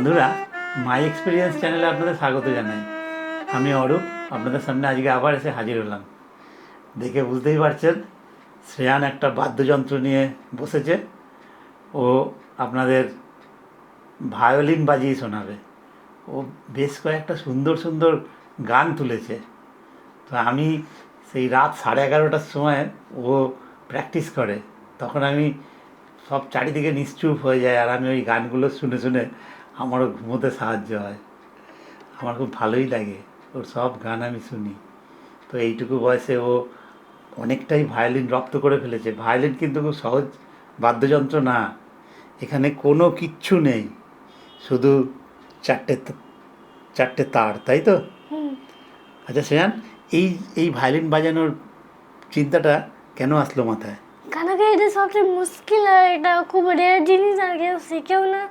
মাই experience চ্যানেলে আপনাদের স্বাগত জানাই। আমি অরূপ, আপনাদের সামনে আজকে আবার এসে হাজির হলাম। দেখে বুঝতেই পারছেন, শ্রেয়ান একটা বাদ্যযন্ত্র নিয়ে বসেছে। ও আপনাদের ভায়োলিন বাজিয়ে শোনাবে। ও বেশ কয়েকটা সুন্দর সুন্দর গান তুলেছে। তো আমি সেই রাত সাড়ে এগারোটার সময় ও প্র্যাকটিস করে। তখন আমি সব চারিদিকে নিশ্চুপ হয়ে যায় আর আমি ওই গানগুলো শুনে শুনে আমারও ঘুমোতে সাহায্য হয়। আমার খুব ভালোই লাগে। ওর সব গান আমি শুনি। তো এইটুকু বয়সে ও অনেকটাই ভায়োলিন রপ্ত করে ফেলেছে। ভায়োলিন কিন্তু খুব সহজ বাদ্যযন্ত্র না। এখানে কোনো কিচ্ছু নেই। শুধু চারটে চারটে তার তাই তো? আচ্ছা শ্রেয়ান এই এই ভায়োলিন বাজানোর চিন্তাটা কেন আসলো মাথায়? কেন কি এটা সবচেয়ে মুশকিল আর এটা খুব রেয়ার জিনিস আর কেউ শিখেও না।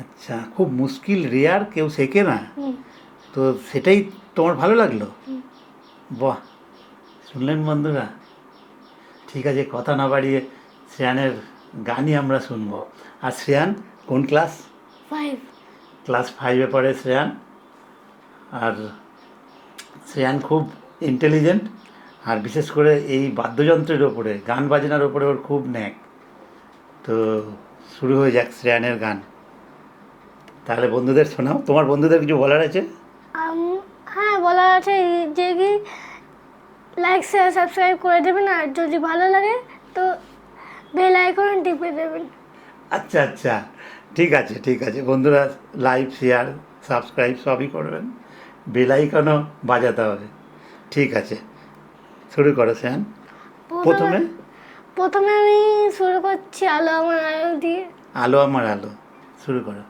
আচ্ছা খুব মুশকিল রেয়ার কেউ শেখে না। তো সেটাই তোমার ভালো লাগল? বাহ শুনলেন বন্ধুরা? ঠিক আছে কথা না বাড়িয়ে শ্রেয়ানের গানই আমরা শুনব। আর শ্রেয়ান কোন ক্লাস ফাইভ ক্লাস ফাইভে পড়ে শ্রেয়ান। আর শ্রেয়ান খুব ইন্টেলিজেন্ট আর বিশেষ করে এই বাদ্যযন্ত্রের ওপরে গান বাজনার ওপরে ওর খুব ন্যাক তো শুরু হয়ে যাক শ্রেয়ানের গান। তাহলে বন্ধুদের শোনাও। তোমার বন্ধুদের কিছু বলার আছে? হ্যাঁ বলার আছে যে কি লাইক শেয়ার সাবস্ক্রাইব করে দেবেন আর যদি ভালো লাগে তো বেল আইকন টিপে দেবেন। আচ্ছা আচ্ছা। ঠিক আছে ঠিক আছে। বন্ধুরা লাইভ শেয়ার সাবস্ক্রাইব সবই করবেন। বেলাইকনও বাজাতে হবে। ঠিক আছে। শুরু করো শ্রেয়ান প্রথমে? প্রথমে আমি শুরু করছি আলো আমার আলো দিয়ে। আলো আমার আলো। শুরু করো।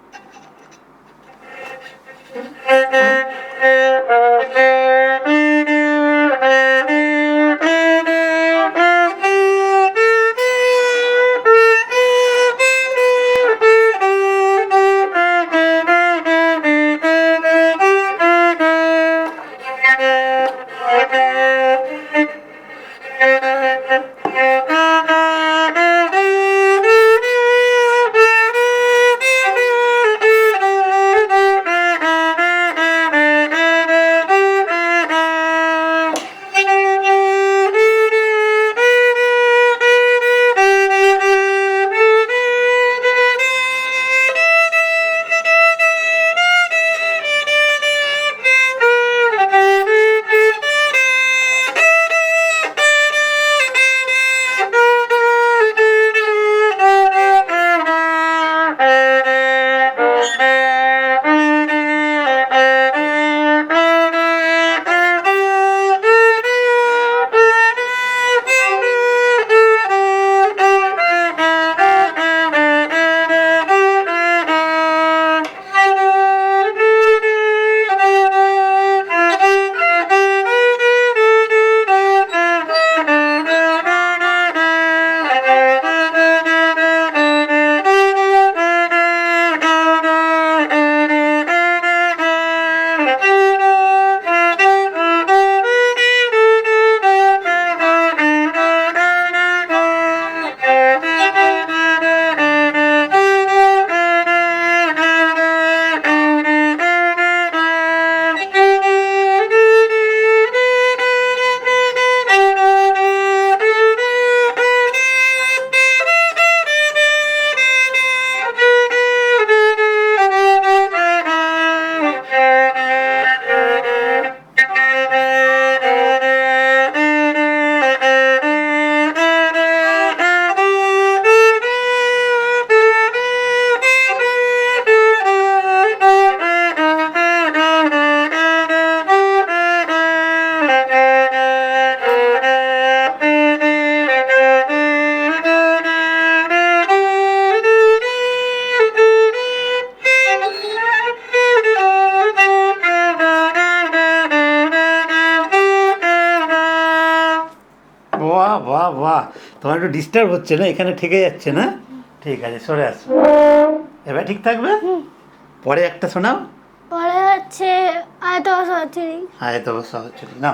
বাহ বাহ বাহ। তোমার একটু ডিস্টার্ব হচ্ছে না? এখানে ঠেকে যাচ্ছে না? ঠিক আছে সরে আসো। এবার ঠিক থাকবে? পরে একটা শোনাও। পরে হচ্ছে আয়ত হচ্ছে আয় তো সহজ না।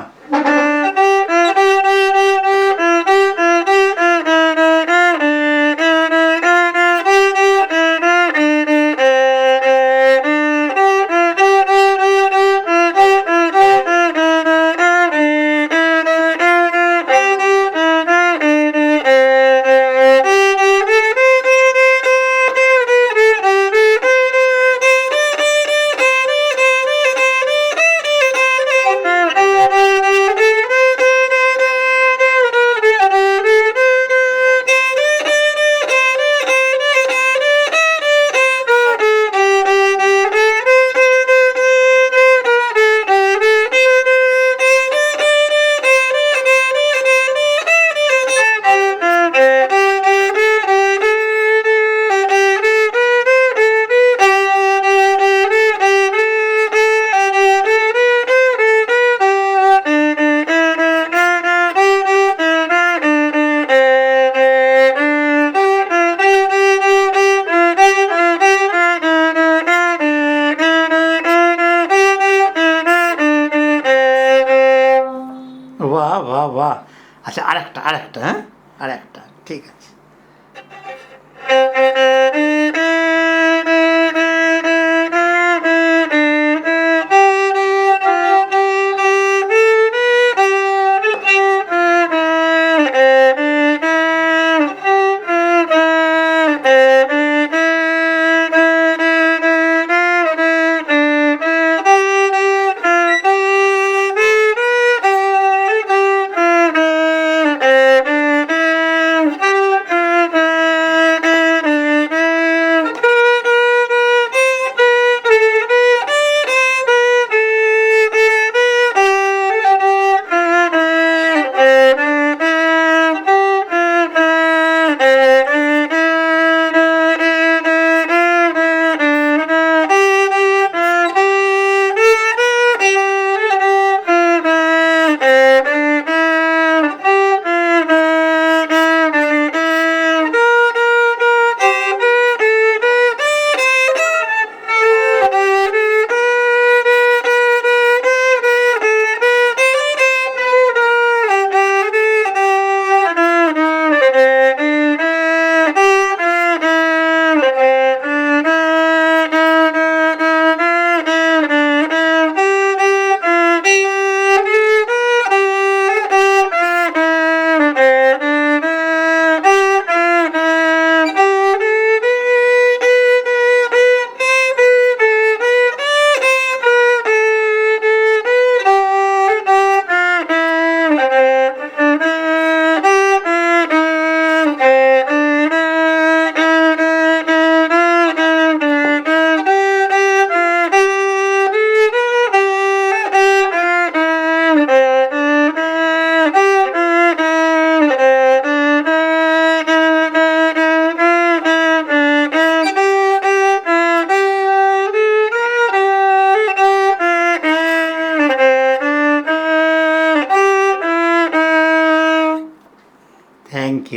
ঠিক আছে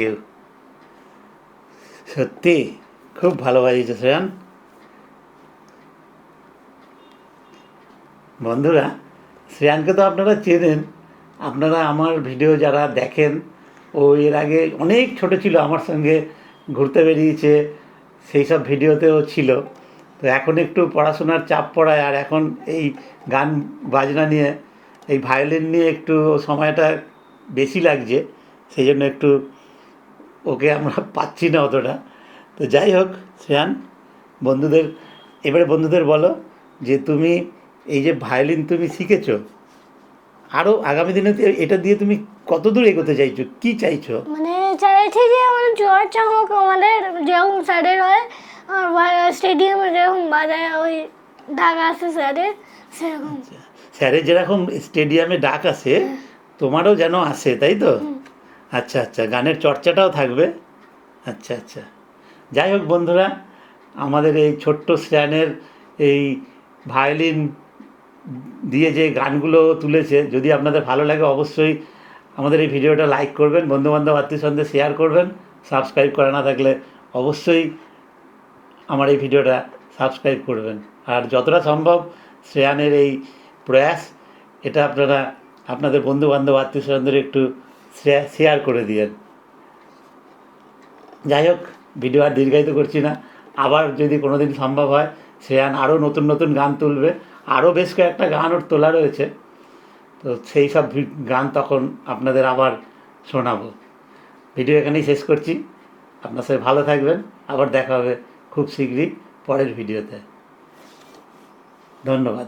ইউ সত্যি, খুব ভালো বাজিয়েছে শ্রেয়ান। বন্ধুরা, শ্রেয়ানকে তো আপনারা চেনেন। আপনারা আমার ভিডিও যারা দেখেন, ও এর আগে অনেক ছোট ছিল, আমার সঙ্গে ঘুরতে বেরিয়েছে, সেই সব ভিডিওতেও ছিল। তো এখন একটু পড়াশোনার চাপ পড়ায়, আর এখন এই গান বাজনা নিয়ে, এই ভায়োলিন নিয়ে একটু সময়টা বেশি লাগছে, সেই জন্য একটু ওকে আমরা পাচ্ছি না অতটা। তো যাই হোক শ্রেয়ান বন্ধুদের এবারে বন্ধুদের বলো যে তুমি এই যে ভায়োলিন তুমি শিখেছো আরও আগামী দিনে এটা দিয়ে তুমি কত দূর এগোতে চাইছো? কি চাইছো? মানে চাইছি যে মানে চর্চা হোক আমাদের যেরকম স্যারের হয় আর স্টেডিয়ামে যেরকম বাজায় ওই ডাক আছে স্যারের সেরকম। স্যারের যেরকম স্টেডিয়ামে ডাক আসে তোমারও যেন আসে তাই তো? আচ্ছা আচ্ছা গানের চর্চাটাও থাকবে। আচ্ছা আচ্ছা। যাই হোক বন্ধুরা, আমাদের এই ছোট্ট শ্রেয়ানের এই ভায়োলিন দিয়ে যে গানগুলো তুলেছে, যদি আপনাদের ভালো লাগে অবশ্যই আমাদের এই ভিডিওটা লাইক করবেন, বন্ধুবান্ধব আত্মীয় সঙ্গে শেয়ার করবেন। সাবস্ক্রাইব করা না থাকলে অবশ্যই আমার এই ভিডিওটা সাবস্ক্রাইব করবেন। আর যতটা সম্ভব শ্রেয়ানের এই প্রয়াস, এটা আপনারা, আপনাদের বন্ধু বান্ধব আত্মীয় স্বজনদের একটু শেয়ার করে দিয়েন যাই হোক ভিডিও আর দীর্ঘায়িত করছি না। আবার যদি কোনো দিন সম্ভব হয়, শ্রেয়ান আরও নতুন নতুন গান তুলবে। আরও বেশ কয়েকটা গান ওর তোলা রয়েছে। তো সেই সব গান তখন আপনাদের আবার শোনাবো। ভিডিও এখানেই শেষ করছি। আপনার সাথে ভালো থাকবেন। আবার দেখা হবে খুব শীঘ্রই পরের ভিডিওতে ধন্যবাদ।